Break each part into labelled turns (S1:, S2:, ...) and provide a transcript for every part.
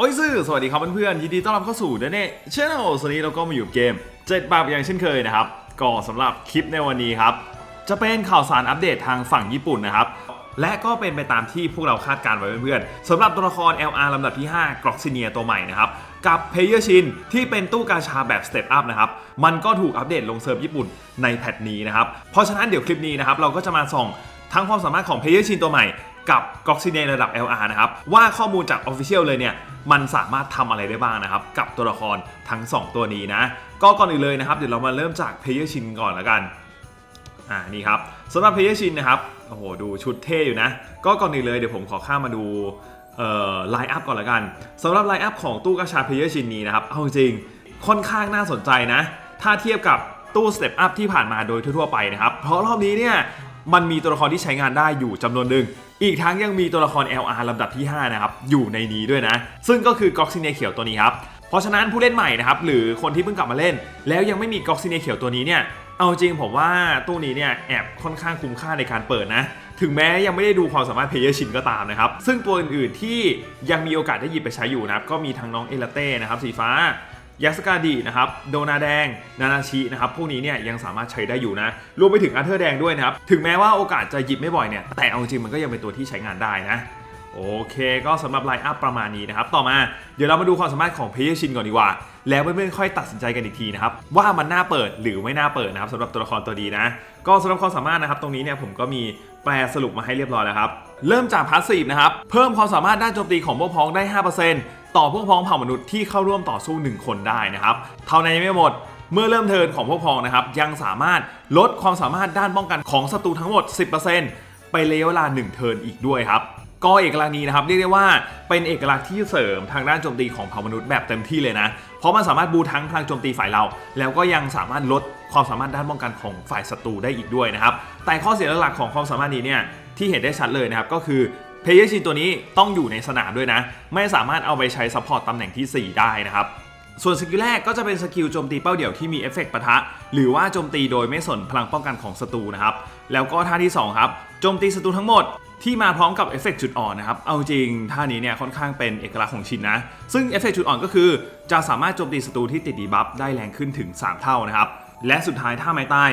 S1: โอ้ยซื่อสวัสดีครับเพื่อนๆยินดีต้อนรับเข้าสู่เดนเน่ชแนลวันนี้เราก็มาอยู่เกมเจ็ดบาปอย่างเช่นเคยนะครับก็สำหรับคลิปในวันนี้ครับ จะเป็นข่าวสารอัปเดตทางฝั่งญี่ปุ่นนะครับ และก็เป็นไปตามที่พวกเราคาดการณ์ไว้เพื่อนๆสำหรับตัวละคร LR ลำดับที่ 5 กรอกซิเนียตัวใหม่นะครับ กับเพเยอร์ชินที่เป็นตู้กาชาแบบสเต p อัพนะครับ มันก็ถูกอัปเดตลงเซิร์ฟญี่ปุ่นในแพทนี้นะครับเพราะฉะนั้นเดี๋ยวคลิปนี้นะครับเราก็จะมาส่องทั้งความสามารถของเพเยอร์ชินตัวใหม่ กับกอกซิเนระดับ LR นะครับ ว่าข้อมูลจาก Official เลยเนี่ย มันสามารถทำอะไรได้บ้างนะครับ กับตัวละครทั้ง 2 ตัวนี้นะ ก็ก่อนอื่นเลยนะครับ เดี๋ยวเรามาเริ่มจากเพเยอร์ชินก่อนละกัน อ่า นี่ครับสำหรับเพเยอร์ชินนะครับ โอ้โห ดูชุดเท่อยู่นะ ก็ก่อนอื่นเลยเดี๋ยวผมขอข้ามมาดูไลน์อัพก่อนละกันสำหรับไลน์อัพของตู้กาชาเพเยอร์ชินนี้นะครับ เอาจริง ค่อนข้างน่าสนใจนะ ถ้าเทียบกับตู้สเต็ปอัพที่ผ่านมาโดยทั่วๆไปนะครับ เพราะรอบนี้เนี่ยมันมีตัวละครที่ใช้งานได้อยู่จำนวนหนึ่ง อีกทั้งยังมีตัวละคร LR ลำดับที่ 5 นะครับ อยู่ในนี้ด้วยนะ ซึ่งก็คือกอกซิเนเขียวตัวนี้ครับ เพราะฉะนั้นผู้เล่นใหม่นะครับ หรือคนที่เพิ่งกลับมาเล่น แล้วยังไม่มีกอกซิเนเขียวตัวนี้เนี่ย เอาจริงผมว่าตู้นี้เนี่ยแอบค่อนข้างคุ้มค่าในการเปิดนะ ถึงแม้ยังไม่ได้ดูความสามารถเพย์ชินก็ตามนะครับ ซึ่งตัวอื่นๆที่ยังมีโอกาสได้หยิบไปใช้อยู่นะครับ ก็มีทั้งน้องเอลเต้นะครับสีฟ้า ยัสกาดีนะครับโดนาแดง นานาชินะครับพวกนี้เนี่ยยังสามารถใช้ได้อยู่นะรวมไปถึงอาเธอร์แดงด้วยนะครับถึงแม้ว่าโอกาสจะหยิบไม่บ่อยเนี่ยแต่เอาจริงมันก็ยังเป็นตัวที่ใช้งานได้นะโอเค ก็สำหรับไลน์อัพประมาณนี้นะครับ ต่อมาเดี๋ยวเรามาดูความสามารถของเพย์ชินก่อนดีกว่า แล้วเพื่อนๆค่อยตัดสินใจกันอีกทีนะครับ ว่ามันน่าเปิดหรือไม่น่าเปิดนะครับสำหรับตัวละครตัวดีนะ ก็สำหรับความสามารถนะครับ ตรงนี้เนี่ยผมก็มีแปลสรุปมาให้เรียบร้อยแล้วครับ เริ่มจากพาสซีฟนะครับ เพิ่มความสามารถด้านโจมตีของพวกพ้องได้ 5% ต่อพวกพ้องเผ่ามนุษย์ที่เข้าร่วมต่อสู้ 1 คนได้นะครับ เท่านั้นยังไม่หมดเมื่อเริ่มเทินของพวกพ้องนะครับยังสามารถลดความสามารถด้านป้องกันของศัตรูทั้งหมด 10%ไประยะเวลา 1 เทินอีกด้วยครับก็เอกลักษณ์นี้นะครับเรียกได้ว่าเป็นเอกลักษณ์ที่เสริมทางด้านโจมตีของเผ่ามนุษย์แบบเต็มที่เลยนะ เพราะมันสามารถบูทั้งพลังโจมตีฝ่ายเรา แล้วก็ยังสามารถลดความสามารถด้านป้องกันของฝ่ายศัตรูได้อีกด้วยนะครับ แต่ข้อเสียหลักของความสามารถนี้เนี่ยที่เห็นได้ชัดเลยนะครับก็คือ เพย์ชินตัวนี้ต้องอยู่ในสนามด้วยนะ ไม่สามารถเอาไปใช้ซัพพอร์ตตำแหน่งที่ 4 ได้นะครับ ส่วนสกิลแรกก็จะเป็นสกิลโจมตีเป้าเดี่ยวที่มีเอฟเฟกต์ปะทะ หรือว่าโจมตีโดยไม่สนพลังป้องกันของศัตรูนะครับ แล้วก็ท่าที่ 2 ครับโจมตีศัตรูทั้งหมดที่มาพร้อมกับเอฟเฟกต์จุดอ่อนนะครับ เอาจริงท่านี้เนี่ยค่อนข้างเป็นเอกลักษณ์ของชินนะ ซึ่งเอฟเฟกต์จุดอ่อนก็คือ จะสามารถโจมตีศัตรูที่ติดดีบัฟได้แรงขึ้นถึง 3 เท่านะครับ และสุดท้ายท่าไม้ใต้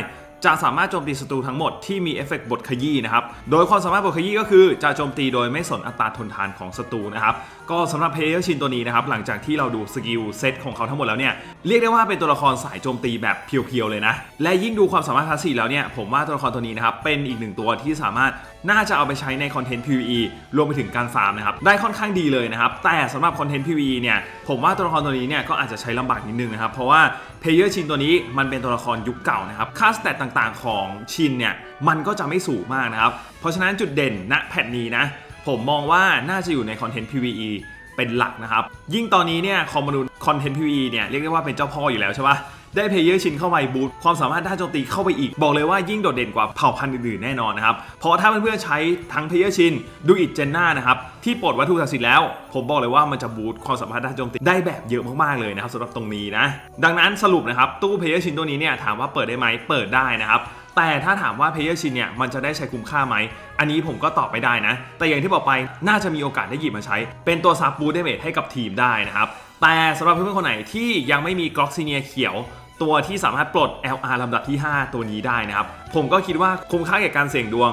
S1: จะสามารถโจมตีศัตรูทั้งหมดที่มีเอฟเฟกต์บทขยี้นะครับ โดยความสามารถบทขยี้ก็คือจะโจมตีโดยไม่สนอัตราทนทานของศัตรูนะครับ ก็สำหรับเพลเยอร์ชินตัวนี้นะครับ หลังจากที่เราดูสกิลเซตของเขาทั้งหมดแล้วเนี่ย เรียกได้ว่าเป็นตัวละครสายโจมตีแบบเพียวๆเลยนะ และยิ่งดูความสามารถพาสซีแล้วเนี่ย ผมว่าตัวละครตัวนี้นะครับ เป็นอีกหนึ่งตัวที่สามารถ น่าจะเอาไปใช้ในคอนเทนต์ PVE รวมไปถึงการฟาร์มนะครับ ได้ค่อนข้างดีเลยนะครับ แต่สำหรับคอนเทนต์ PVE เนี่ยผมว่าตัวละครตัวนี้เนี่ยก็อาจจะใช้ลำบากนิดนึงนะครับ เพราะว่าเพลเยอร์ชินตัวนี้มันเป็นตัวละครยุคเก่านะครับ ค่าสเตตต่างๆของชินเนี่ยมันก็จะไม่สูงมากนะครับ เพราะฉะนั้นจุดเด่นณแพทนี้นะผมมองว่าน่าจะอยู่ในคอนเทนต์ PVE เป็นหลักนะครับ ยิ่งตอนนี้เนี่ยคอมมูนคอนเทนต์ PVE เนี่ยเรียกได้ว่าเป็นเจ้าพ่ออยู่แล้วใช่ปะ ได้เพลเยอร์ชินเข้าไปบูตความสามารถด้านโจมตีเข้าไปอีก บอกเลยว่ายิ่งโดดเด่นกว่าเผ่าพันธุ์อื่นๆแน่นอนนะครับ เพราะถ้าเพื่อนๆใช้ทั้งเพลเยอร์ชินดูอิดเจนน่านะครับที่ปลดวัตถุศักดิ์สิทธิ์แล้ว ผมบอกเลยว่ามันจะบูตความสามารถด้านโจมตีได้แบบเยอะมากๆเลยนะครับสำหรับตรงนี้นะ ดังนั้นสรุปนะครับตู้เพลเยอร์ชินตัวนี้เนี่ยถามว่าเปิดได้ไหมเปิดได้นะครับแต่ถ้าถามว่าเพลเยอร์ชินเนี่ยมันจะได้ใช้คุ้มค่าไหม อันนี้ผมก็ตอบไม่ได้นะ แต่อย่างที่บอกไปน่าจะมีโอกาสได้หยิบมาใช้ เป็นตัวซับบูเดเมจให้กับทีมได้นะครับ แต่สำหรับเพื่อนๆคนไหนที่ยังไม่มีกล็อกซีเนียเขียว ตัวที่สามารถปลด LR ลำดับที่ 5 ตัวนี้ได้นะครับ ผมก็คิดว่าคุ้มค่าแก่การเสี่ยงดวง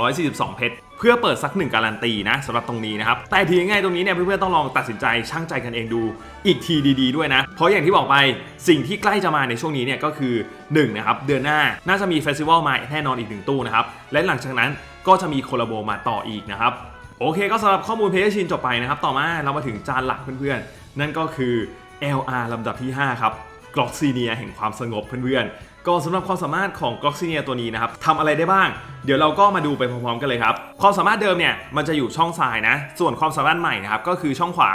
S1: 242 เพชรเพื่อเปิดสักหนึ่งการันตีนะสำหรับตรงนี้นะครับ แต่ทีง่ายตรงนี้เนี่ยเพื่อนๆต้องลองตัดสินใจช่างใจกันเองดูอีกทีดี ๆด้วยนะ เพราะอย่างที่บอกไปสิ่งที่ใกล้จะมาในช่วงนี้เนี่ยก็คือ1นะครับเดือนหน้าน่าจะมีเฟสติวัลมาแน่นอนอีกหนึ่งตู้นะครับ และหลังจากนั้นก็จะมีโคลาโบมาต่ออีกนะครับ โอเคก็สำหรับข้อมูลเพจชินจบไปนะครับ ต่อมาเรามาถึงจานหลักเพื่อนๆ นั่นก็คือ LR ลำดับที่ 5 ครับกรอกซีเนียแห่งความสงบเพื่อนๆ ก็สำหรับความสามารถของก o ็อกซิเนียตัวนี้นะครับทำอะไรได้บ้าง เดี๋ยวเราก็มาดูไปพร้อมๆกันเลยครับ ความสามารถเดิมเนี่ยมันจะอยู่ช่องซ้ายนะ ส่วนความสามารถใหม่นะครับก็คือช่องขวา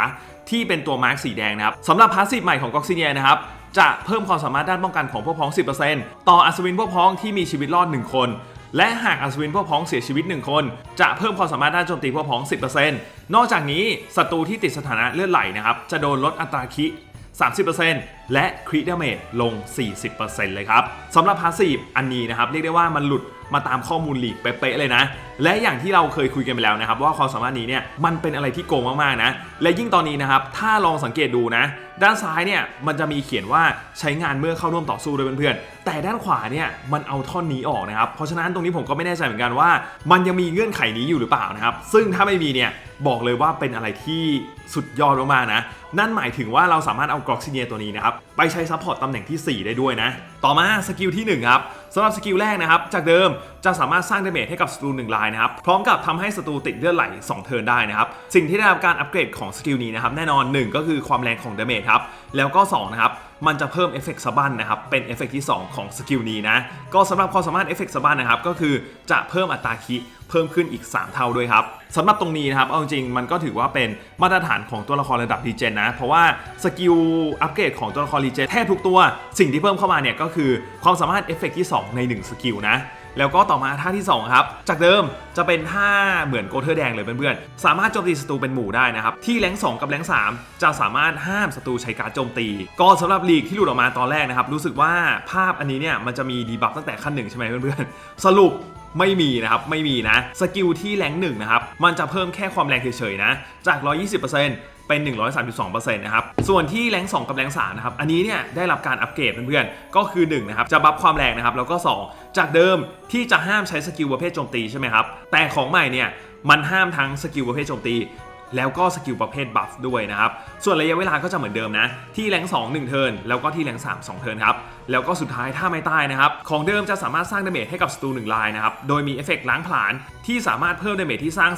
S1: ที่เป็นตัวมาร์กสีแดงนะครับสำหรับพาสซีฟใหม่ของก o ็อกซิเนียนะครับจะเพิ่มความสามารถด้านป้องกันของพวกพ้อง 10%ต่ออัศวินพวกพ้องที่มีชีวิตรอด 1 คน และหากอัศวินพวกพ้องเสียชีวิต 1 คน จะเพิ่มความสามารถด้านโจมตีพวกพ้อง 10%นอกจากนี้ศัตรูที่ติดสถานะเลือดไหลนะครับจะโดนลดอัตราคิ30%และคริดาเมจลง 40%เลยครับสำหรับพาสซีฟอันนี้นะครับเรียกได้ว่ามันหลุด มาตามข้อมูลลีกเป๊ะๆเลยนะ และอย่างที่เราเคยคุยกันไปแล้วนะครับ ว่าความสามารถนี้เนี่ยมันเป็นอะไรที่โกงมากๆนะ และยิ่งตอนนี้นะครับ ถ้าลองสังเกตดูนะ ด้านซ้ายเนี่ยมันจะมีเขียนว่าใช้งานเมื่อเข้าร่วมต่อสู้ด้วยเพื่อนๆแต่ด้านขวาเนี่ยมันเอาท่อนนี้ออกนะครับ เพราะฉะนั้นตรงนี้ผมก็ไม่แน่ใจเหมือนกันว่า มันยังมีเงื่อนไขนี้อยู่หรือเปล่านะครับ ซึ่งถ้าไม่มีเนี่ยบอกเลยว่าเป็นอะไรที่สุดยอดมากๆนะ นั่นหมายถึงว่าเราสามารถเอากรอกซิเนียตัวนี้นะครับ ไปใช้ซัพพอร์ตตำแหน่งที่ 4 ได้ด้วยนะ ต่อมาสกิลที่1ครับ สำหรับสกิลแรกนะครับ จากเดิมจะสามารถสร้างดาเมจให้กับศัตรู1ลายนะครับ พร้อมกับทำให้ศัตรูติดเลือดไหล2เทิร์นได้นะครับ สิ่งที่ได้รับการอัปเกรดของสกิลนี้นะครับ แน่นอน 1 ก็คือความแรงของดาเมจครับ แล้วก็2นะครับ มันจะเพิ่มเอฟเฟกต์สะบันนะครับ เป็นเอฟเฟกต์ที่ 2 ของสกิลนี้นะ ก็สำหรับความสามารถเอฟเฟกต์สะบันนะครับ ก็คือจะเพิ่มอัตราคิเพิ่มขึ้นอีก 3 เท่าด้วยครับสำหรับตรงนี้นะครับ เอาจริงๆมันก็ถือว่าเป็นมาตรฐานของตัวละครระดับดีเจนนะ เพราะว่าสกิลอัปเกรดของตัวละครดีเจนแทบทุกตัว สิ่งที่เพิ่มเข้ามาเนี่ยก็คือความสามารถเอฟเฟกต์ที่ 2 ใน 1 สกิลนะ แล้วก็ต่อมาท่าที่ 2 ครับ จากเดิมจะเป็นท่าเหมือนโกเทอร์แดงเลยเพื่อนๆ สามารถโจมตีศัตรูเป็นหมู่ได้นะครับ ที่แรง2กับแรง3 จะสามารถห้ามศัตรูใช้การโจมตี ก็สำหรับลีกที่หลุดออกมาตอนแรกนะครับ รู้สึกว่าภาพอันนี้เนี่ยมันจะมีดีบัฟตั้งแต่ขั้นหนึ่งใช่ไหมเพื่อนๆ สรุปไม่มีนะครับ ไม่มีนะ สกิลที่แรงหนึ่งนะครับ มันจะเพิ่มแค่ความแรงเฉยๆนะ จาก 120% เป็น 132%นะครับ ส่วนที่แรง2กับแรง3นะครับ อันนี้เนี่ยได้รับการอัปเกรดเพื่อนๆ ก็คือ1นะครับจะบัฟความแรงนะครับ แล้วก็ 2 จากเดิมที่จะห้ามใช้สกิลประเภทโจมตีใช่ไหมครับ แต่ของใหม่เนี่ยมันห้ามทั้งสกิลประเภทโจมตี แล้วก็สกิลประเภทบัฟด้วยนะครับ ส่วนระยะเวลาก็จะเหมือนเดิมนะ ที่แรง2 1 เทิร์นแล้วก็ที่แรง3 2 เทิร์นครับ แล้วก็สุดท้ายถ้าไม่ตายนะครับ ของเดิมจะสามารถสร้างดาเมจให้กับศัตรู1ลายนะครับ โดยมีเอฟเฟกต์ล้างผลาญที่สามารถเพิ่มดาเมจที่สร้าง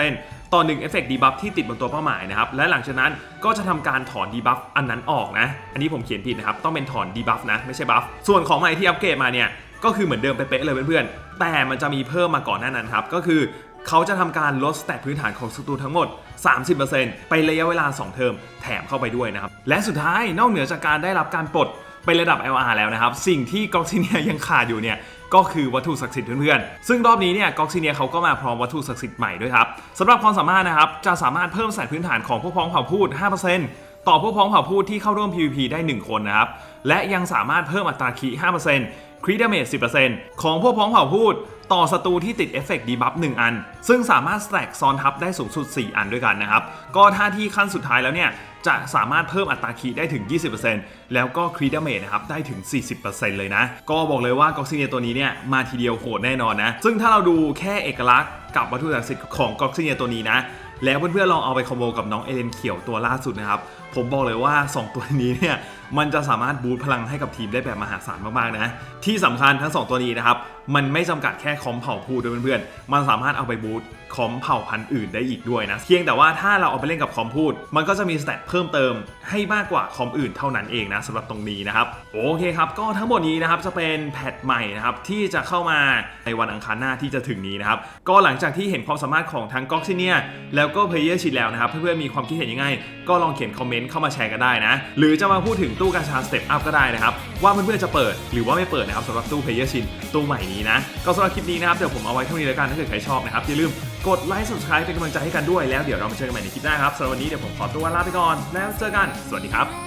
S1: 30%ต่อ1เอฟเฟกต์ดีบัฟที่ติดบนตัวเป้าหมายนะครับ และหลังจากนั้นก็จะทำการถอนดีบัฟอันนั้นออกนะ อันนี้ผมเขียนผิดนะครับ ต้องเป็นถอนดีบัฟนะ ไม่ใช่บัฟ ส่วนของใหม่ที่อัปเกรดมาเนี่ย ก็คือเหมือนเดิมเป๊ะเลยเพื่อนๆ แต่มันจะมีเพิ่มมาก่อนหน้านั้นครับ ก็คือ เขาจะทำการลดสแตทพื้นฐานของศัตรูทั้งหมด 30%ไประยะเวลา 2 เทอมแถมเข้าไปด้วยนะครับ และสุดท้ายนอกเหนือจากการได้รับการปลดเป็นระดับ LR แล้วนะครับ สิ่งที่กอกซิเนียยังขาดอยู่เนี่ยก็คือวัตถุศักดิ์สิทธิ์เพื่อนๆ ซึ่งรอบนี้เนี่ยกอกซิเนียเขาก็มาพร้อมวัตถุศักดิ์สิทธิ์ใหม่ด้วยครับสำหรับความสามารถนะครับจะสามารถเพิ่มสายพื้นฐานของพวกพ้องเผ่าพูด 5%ต่อพวกพ้องเผ่าพูดที่เข้าร่วม PVP ได้ 1 คนนะครับ และยังสามารถเพิ่มอัตราคี5%คริดเมจ10%ของพวกพ้องเผ่าพูด ต่อศัตรูที่ติดเอฟเฟกต์ดีบัฟ1อัน ซึ่งสามารถแตกซ้อนทับได้สูงสุด 4 อันด้วยกันนะครับ ก็ถ้าที่ขั้นสุดท้ายแล้วเนี่ยจะสามารถเพิ่มอัตราคีได้ถึง 20%แล้วก็คริดาเมจนะครับได้ถึง 40%เลยนะ ก็บอกเลยว่ากอกซิเนียตัวนี้เนี่ยมาทีเดียวโหดแน่นอนนะ ซึ่งถ้าเราดูแค่เอกลักษณ์กับวัตถุศักดิ์สิทธิ์ของกอกซิเนียตัวนี้นะ แล้วเพื่อนๆลองเอาไปคอมโบกับน้องเอเลนเขียวตัวล่าสุดนะครับ ผมบอกเลยว่า 2 ตัวนี้เนี่ยมันจะสามารถบูตพลังให้กับทีมได้แบบมหาศาลมากๆนะ ที่สำคัญทั้ง 2 ตัวนี้นะครับมันไม่จำกัดแค่คอมเผ่าพูดด้วยเพื่อนๆ มันสามารถเอาไปบูตคอมเผ่าพันธุ์อื่นได้อีกด้วยนะ เพียงแต่ว่าถ้าเราเอาไปเล่นกับคอมพูด มันก็จะมีสเตตเพิ่มเติมให้มากกว่าคอมอื่นเท่านั้นเองนะสำหรับตรงนี้นะครับ โอเคครับ ก็ทั้งหมดนี้นะครับจะเป็นแพทใหม่นะครับที่จะเข้ามาในวันอังคารหน้าที่จะถึงนี้นะครับ ก็หลังจากที่เห็นความสามารถของทั้งก็อกซิเนียแล้วก็เพลเยอร์ชิดแล้วนะครับ เพื่อนๆมีความคิดเห็นยังไง ก็ลองเขียนคอมเมนต์เข้ามาแชร์กันได้นะ หรือจะมาพูดถึงตู้กาชาสเต็ปอัพก็ได้นะครับว่าเพื่อนๆจะเปิดหรือว่าไม่เปิดนะครับสำหรับตู้เพลเยอร์ชินตู้ใหม่นี้นะ ก็สำหรับคลิปนี้นะครับเดี๋ยวผมเอาไว้เท่านี้แล้วกันถ้าเกิดใครชอบนะครับอย่าลืมกดไลค์ subscribe เป็นกำลังใจให้กันด้วยแล้วเดี๋ยวเรามาเจอกันใหม่ในคลิปหน้าครับสำหรับวันนี้เดี๋ยวผมขอตัวลาไปก่อนแล้วเจอกันสวัสดีครับ